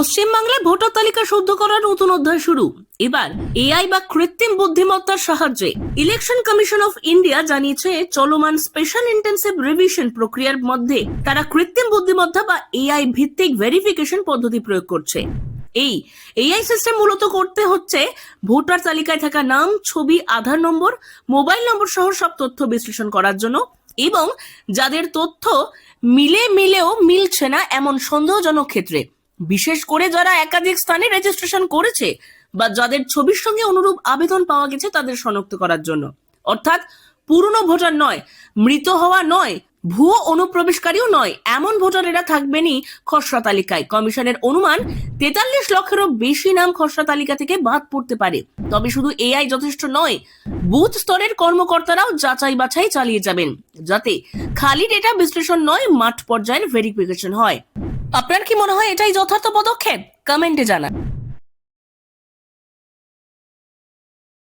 পশ্চিমবাংলায় ভোটার তালিকা শুদ্ধ করার নতুন অধ্যায় শুরু। এবার এআই বা কৃত্রিম বুদ্ধিমত্তার সাহায্যে ইলেকশন কমিশন অফ ইন্ডিয়া জানিয়েছে, চলমান স্পেশাল ইন্টেন্সিভ রিভিশন প্রক্রিয়ার মধ্যে তারা কৃত্রিম বুদ্ধিমত্তা বা এআই ভিত্তিক ভেরিফিকেশন পদ্ধতি প্রয়োগ করছে। এই এআই সিস্টেম মূলত করতে হচ্ছে ভোটার তালিকায় থাকা নাম, ছবি, আধার নম্বর, মোবাইল নম্বর সহ সব তথ্য বিশ্লেষণ করার জন্য এবং যাদের তথ্য মিলে মিলেও মিলছে না এমন সন্দেহজনক ক্ষেত্রে। বিশেষ করে যারা একাধিক স্থানে রেজিস্ট্রেশন করেছে বা যাদের ছবির সঙ্গে অনুরূপ আবেদন পাওয়া গেছে তাদের শনাক্ত করার জন্য। অর্থাৎ পুরনো ভোটার নয়, মৃত হওয়া নয়, ভুয়ো অনুপ্রবেশকারীও নয়, এমন ভোটারেরা থাকবেনই খসড়া তালিকায়। কমিশনের অনুমান, তেতাল্লিশ লক্ষেরও বেশি নাম খসড়া তালিকা থেকে বাদ পড়তে পারে। তবে শুধু এআই যথেষ্ট নয়, বুথ স্তরের কর্মকর্তারাও যাচাই বাছাই চালিয়ে যাবেন, যাতে খালি ডেটা বিশ্লেষণ নয়, মাঠ পর্যায়ের ভেরিফিকেশন হয়। আপনার কি মনে হয় এটাই যথার্থ পদক্ষেপ? কমেন্টে জানান।